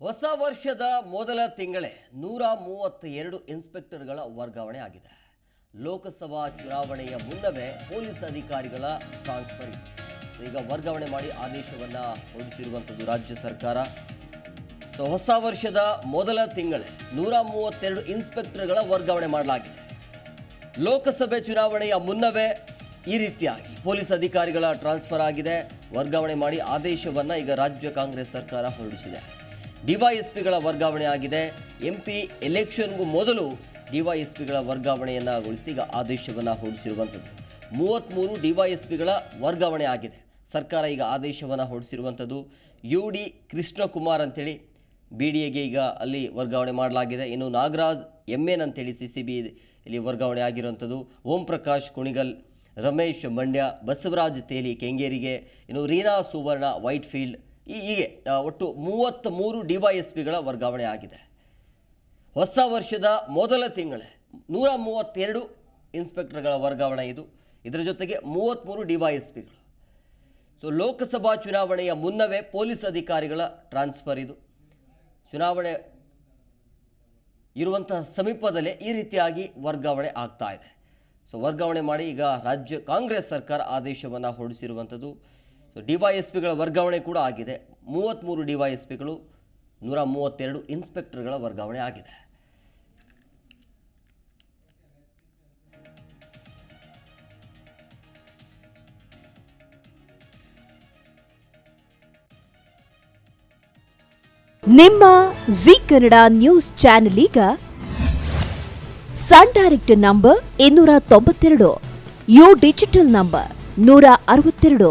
ಹೊಸ ವರ್ಷದ ಮೊದಲ ತಿಂಗಳೇ ನೂರ ಮೂವತ್ತೆರಡು ಇನ್ಸ್ಪೆಕ್ಟರ್ಗಳ ವರ್ಗಾವಣೆ ಆಗಿದೆ. ಲೋಕಸಭಾ ಚುನಾವಣೆಯ ಮುನ್ನವೇ ಪೊಲೀಸ್ ಅಧಿಕಾರಿಗಳ ಟ್ರಾನ್ಸ್ಫರ್ ಈಗ ವರ್ಗಾವಣೆ ಮಾಡಿ ಆದೇಶವನ್ನು ಹೊರಡಿಸಿರುವಂಥದ್ದು ರಾಜ್ಯ ಸರ್ಕಾರ. ಸೊ, ಹೊಸ ವರ್ಷದ ಮೊದಲ ತಿಂಗಳೇ ನೂರ ಮೂವತ್ತೆರಡು ಇನ್ಸ್ಪೆಕ್ಟರ್ಗಳ ವರ್ಗಾವಣೆ ಮಾಡಲಾಗಿದೆ. ಲೋಕಸಭೆ ಚುನಾವಣೆಯ ಮುನ್ನವೇ ಈ ರೀತಿಯಾಗಿ ಪೊಲೀಸ್ ಅಧಿಕಾರಿಗಳ ಟ್ರಾನ್ಸ್ಫರ್ ಆಗಿದೆ. ವರ್ಗಾವಣೆ ಮಾಡಿ ಆದೇಶವನ್ನು ಈಗ ರಾಜ್ಯ ಕಾಂಗ್ರೆಸ್ ಸರ್ಕಾರ ಹೊರಡಿಸಿದೆ. ಡಿವೈಎಸ್ಪಿಗಳ ವರ್ಗಾವಣೆ ಆಗಿದೆ ಎಂಪಿ ಎಲೆಕ್ಷನ್ಗೂ ಮೊದಲು ಡಿವೈಎಸ್ಪಿಗಳ ವರ್ಗಾವಣೆಯನ್ನಗೊಳಿಸಿ ಈಗ ಆದೇಶವನ್ನು ಹೊರಡಿಸಿರುವಂಥದ್ದು. ಮೂವತ್ತ್ಮೂರು ಡಿವೈಎಸ್ಪಿಗಳ ವರ್ಗಾವಣೆ ಆಗಿದೆ. ಸರ್ಕಾರ ಈಗ ಆದೇಶವನ್ನು ಹೊರಡಿಸಿರುವಂಥದ್ದು. ಯು ಡಿ ಕೃಷ್ಣಕುಮಾರ್ ಅಂತೇಳಿ ಬಿ ಡಿ ಎಗೆ ಈಗ ಅಲ್ಲಿ ವರ್ಗಾವಣೆ ಮಾಡಲಾಗಿದೆ. ಇನ್ನು ನಾಗರಾಜ್ ಎಂ ಎನ್ ಅಂತೇಳಿ ಸಿ ಸಿ ಬಿ ಇಲ್ಲಿ ವರ್ಗಾವಣೆ ಆಗಿರುವಂಥದ್ದು. ಓಂ ಪ್ರಕಾಶ್, ಕುಣಿಗಲ್, ರಮೇಶ್ ಮಂಡ್ಯ, ಬಸವರಾಜ್ ತೇಲಿ, ಕೆಂಗೇರಿಗೆ, ಇನ್ನು ರೀನಾ ಸುವರ್ಣ ವೈಟ್ ಫೀಲ್ಡ್ ಈ ಹೀಗೆ ಒಟ್ಟು ಮೂವತ್ತ್ ಮೂರು ಡಿ ವೈ ವರ್ಗಾವಣೆ ಆಗಿದೆ. ಹೊಸ ವರ್ಷದ ಮೊದಲ ತಿಂಗಳೇ ನೂರ ಮೂವತ್ತೆರಡು ಇನ್ಸ್ಪೆಕ್ಟರ್ಗಳ ವರ್ಗಾವಣೆ ಇದು. ಇದರ ಜೊತೆಗೆ ಮೂವತ್ತ್ಮೂರು D Y S so Lok Sabha ಚುನಾವಣೆಯ ಮುನ್ನವೇ ಪೊಲೀಸ್ ಅಧಿಕಾರಿಗಳ ಟ್ರಾನ್ಸ್ಫರ್ ಇದು. ಚುನಾವಣೆ ಇರುವಂತಹ ಸಮೀಪದಲ್ಲೇ ಈ ರೀತಿಯಾಗಿ ವರ್ಗಾವಣೆ ಆಗ್ತಾ ಇದೆ. ಸೊ ವರ್ಗಾವಣೆ ಮಾಡಿ ಈಗ ರಾಜ್ಯ ಕಾಂಗ್ರೆಸ್ ಸರ್ಕಾರ ಆದೇಶವನ್ನು ಹೊರಡಿಸಿರುವಂಥದ್ದು. ಸೊ ಡಿ ವೈ ಎಸ್ ಪಿಗಳ ವರ್ಗಾವಣೆ ಕೂಡ ಆಗಿದೆ. ಮೂವತ್ತ್ಮೂರು ಡಿ ವೈ ಎಸ್ ಪಿಗಳು ನೂರ ಮೂವತ್ತೆರಡು ಇನ್ಸ್ಪೆಕ್ಟರ್ಗಳ ವರ್ಗಾವಣೆ ಆಗಿದೆ. ನಿಮ್ಮ ಜಿ ಕನ್ನಡ ನ್ಯೂಸ್ ಚಾನೆಲ್ ಈಗ ಸನ್ ಡೈರೆಕ್ಟ್ ನಂಬರ್ ಇನ್ನೂರ ತೊಂಬತ್ತೆರಡು, ಯು ಡಿಜಿಟಲ್ ನಂಬರ್ ನೂರ ಅರವತ್ತೆರಡು.